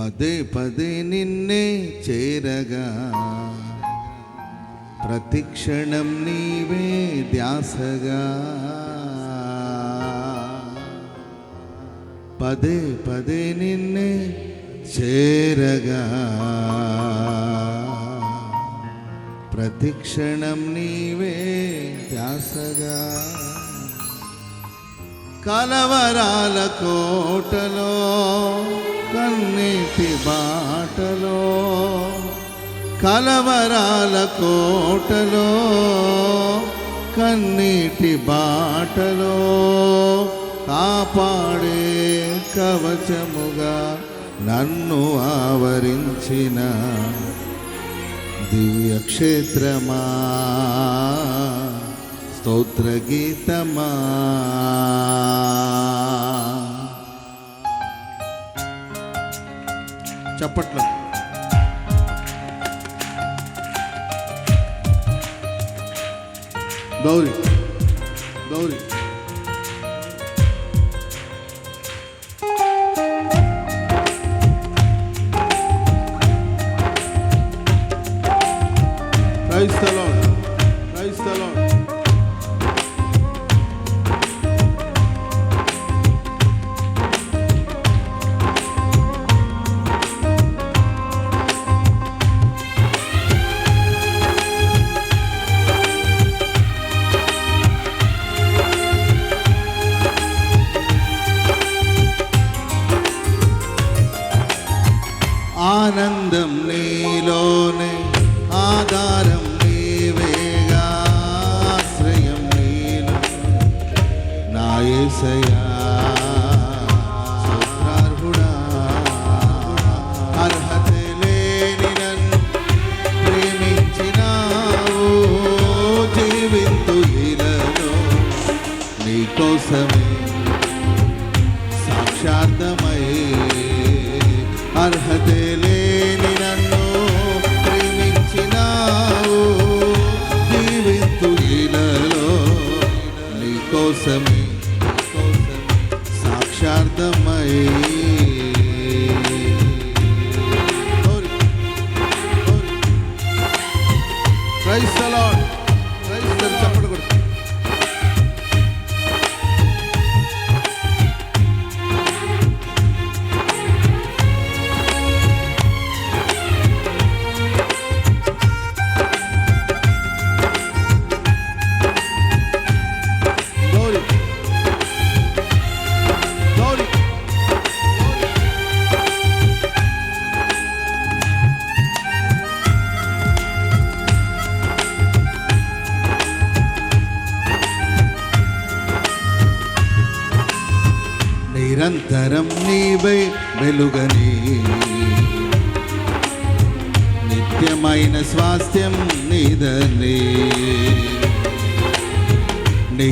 పదే పదే నిన్నే చేరగా. ప్రతిక్షణం నీవే ధ్యాసగా. పదే పదే నిన్నే చేరగా. ప్రతిక్షణం నీవే ధ్యాసగా. కలవరాల కోటలో కన్నీటి బాటలో కలవరాల కోటలో కన్నీటి బాటలో కాపాడే కవచముగా నన్ను ఆవరించిన దివ్యక్షేత్రమా స్తోత్రగీతమా. చప్పట్లు. గౌరీ. ఇలలో నీకోసమే సాక్షార్థమై అర్హతే లేని నన్ను ప్రేమించినావు జీవితు నీ నీకోసమే సాక్షార్థమై ప్రైస్ అలాడ్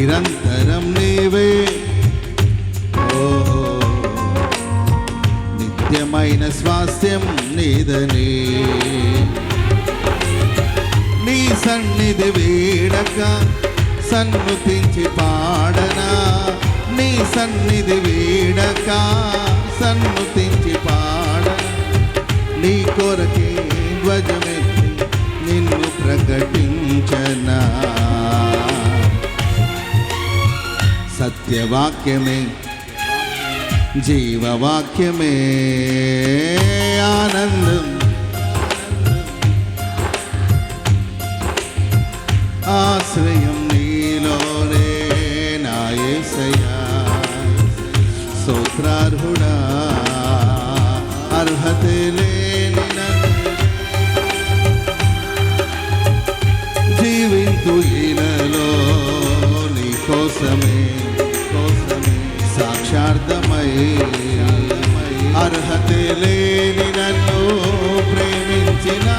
నిరంతరం నీవే. ఓహో. నిత్యమైన స్వాస్థ్యం నీదని. నీ సన్నిధి వీడక సన్నుతించి పాడనా. నీ సన్నిధి వీడక సన్నుతించి పాడ నీ కొరకే ధ్వజమెత్తి నిన్ను ప్రకటించనా. నిత్యవాక్యమే జీవవాక్యమే ఆనందం ఆశ్రయం నీలోనే నాయసయా స్తోత్రార్హుడా అర్హత లేని నన్ను జీవింతు ఇలలో నీ కోసమే పురుషార్థమై అర్హత లేని నన్ను ప్రేమించినా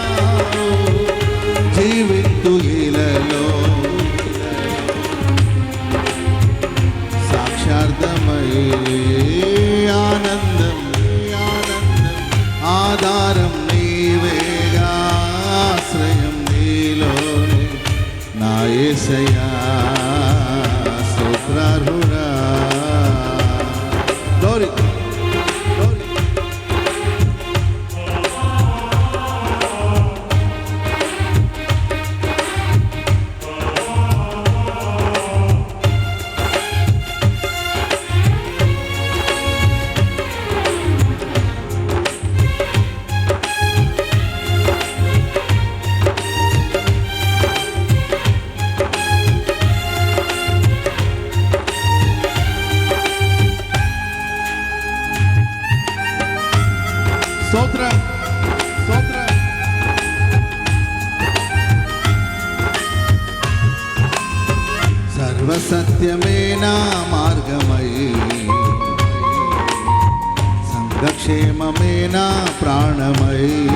ప్రాణమై.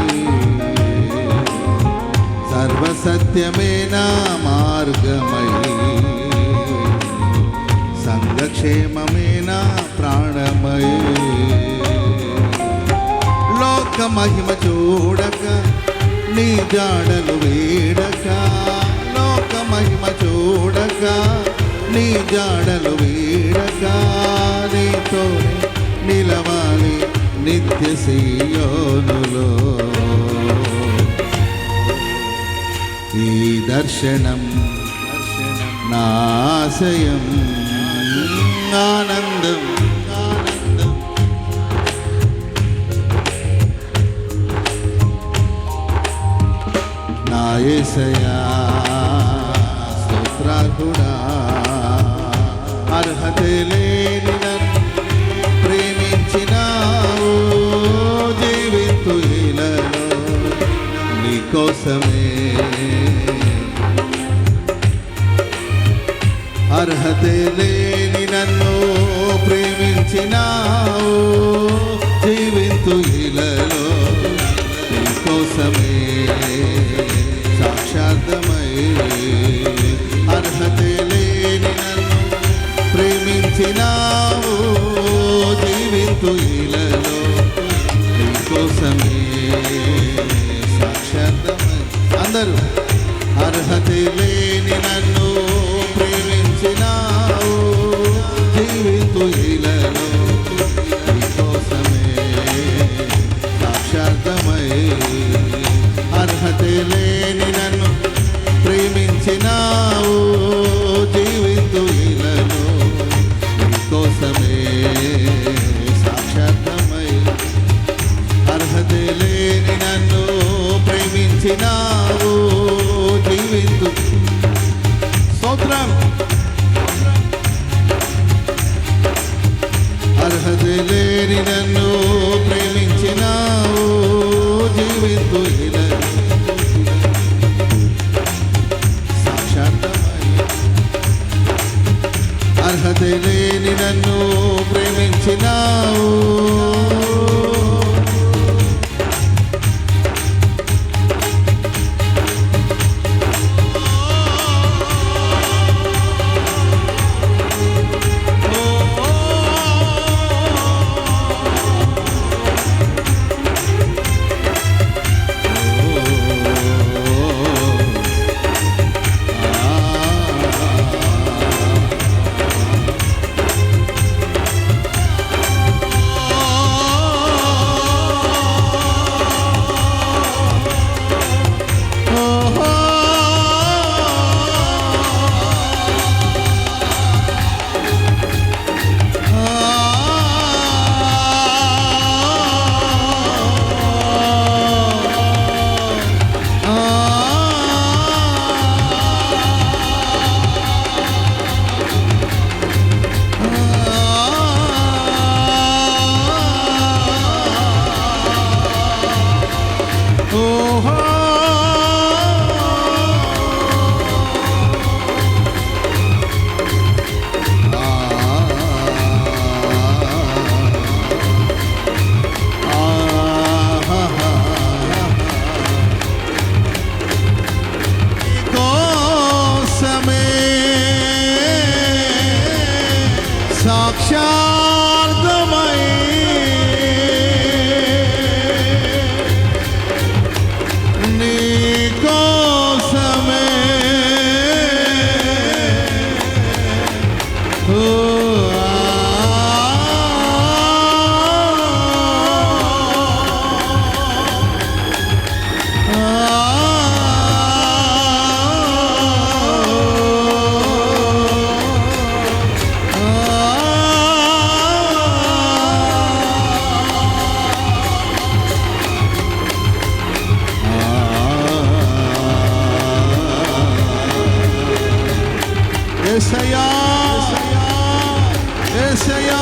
సర్వసత్యమే నా మార్గమై. సంఘక్షేమమే నా ప్రాణమై. లోక మహిమ చూడక నీ జాడలు వీడక. లోక మహిమ చూడక నీ జాడలు వీడక. నీతో నిలవాలి. నిత్య సీయోనులో. ఈ దర్శనం నాశయం ఆనందం ఆనందం. నాయసయా నీకోసమే అర్హత లేని నన్ను ప్రేమించినావు. జీవితు ఇలలో కోసమే సాక్షార్థమై అర్హత లేని నన్ను ప్రేమించినావు. జీవితు Yeter స్తోత్రం అర్హత లేని నన్ను ఏసయ్యా ఏసయ్యా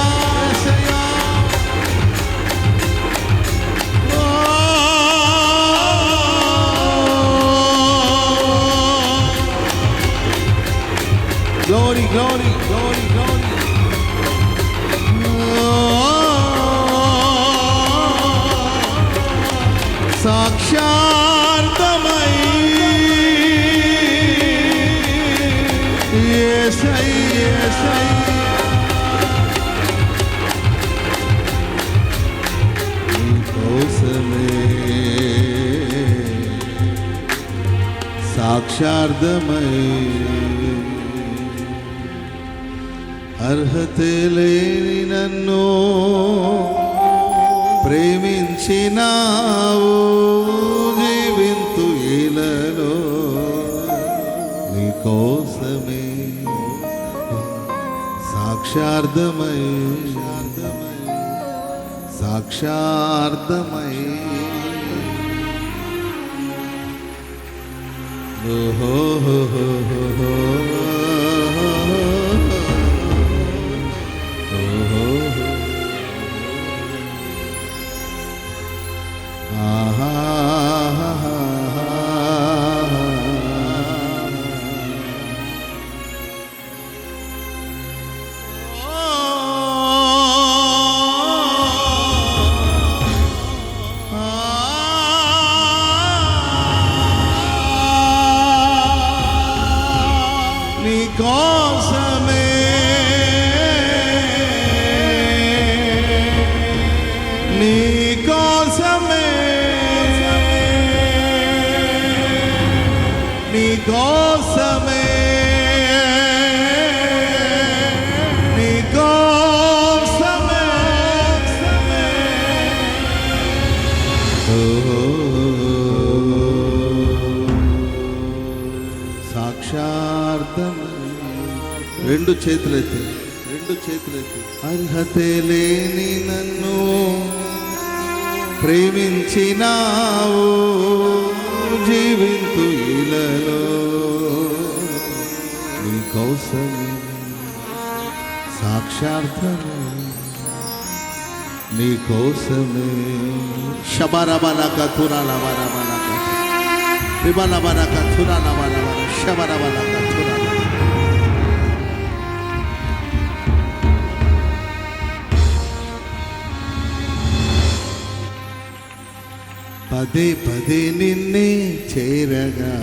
సాక్షార్థమై అర్హత లేని నన్ను ప్రేమించినావు జీవింతు ఇలలో నీకోసమే కోసమే సాక్షార్థమై సాక్షార్థమై ఓహో హో హో నీ కోసమే. నీ కోసమే. సాక్షార్థం రెండు చేతులెత్తి రెండు చేతులెత్తి. అర్హతే లేని నన్ను ప్రేమించినావు జీవింతు నీ సాక్షార్థమే నీ కోసమే. శబరబలక తురలబరబలక విబలబలక తురలబరబల శబరబలక తురల పదే పదే నిన్నే చేరగా.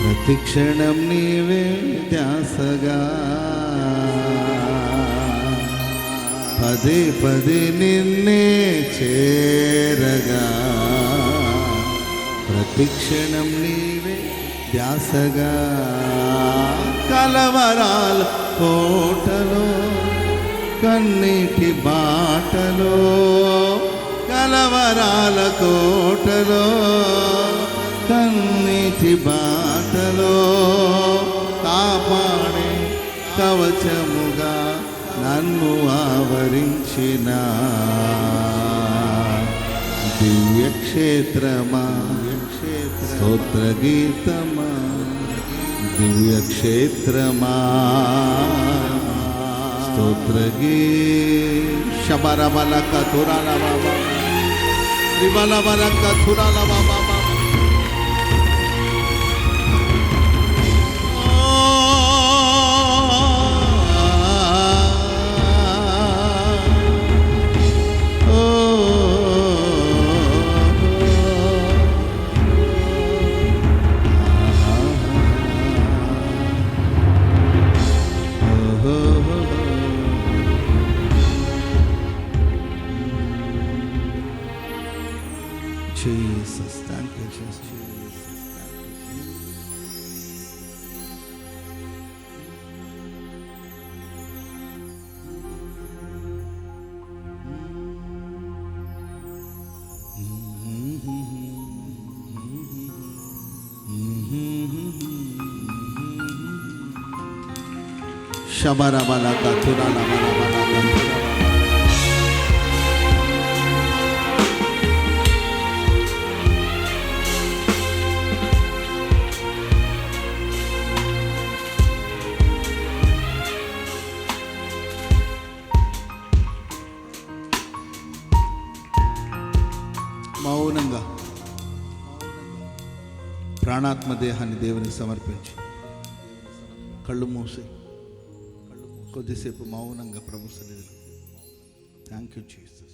ప్రతిక్షణం నీవే ధ్యాసగా పదే పదే నిన్నే చేరగా. ప్రతిక్షణం నీవే ధ్యాసగా కలవరాల కోటలో కన్నీటి బాటలో కలవరాల కోటలో కన్నీటి బాట బాటలో కాపాడే కవచముగా నన్ను ఆవరించిన. దివ్యక్షేత్రమా? స్తోత్ర గీతమా దివ్యక్షేత్రమా? స్తోత్రగీ శబరబలక కథురాల బాబా. త్రిబలబలక కథురాల బాబా. Jesus. Shabarabalata Turanabalabala. ప్రాణాత్మ దేహాన్ని దేవునికి సమర్పించి. కళ్ళు మూసి కొద్దిసేపు మౌనంగా ప్రభు సన్నిధిలో థ్యాంక్ యూ జీసస్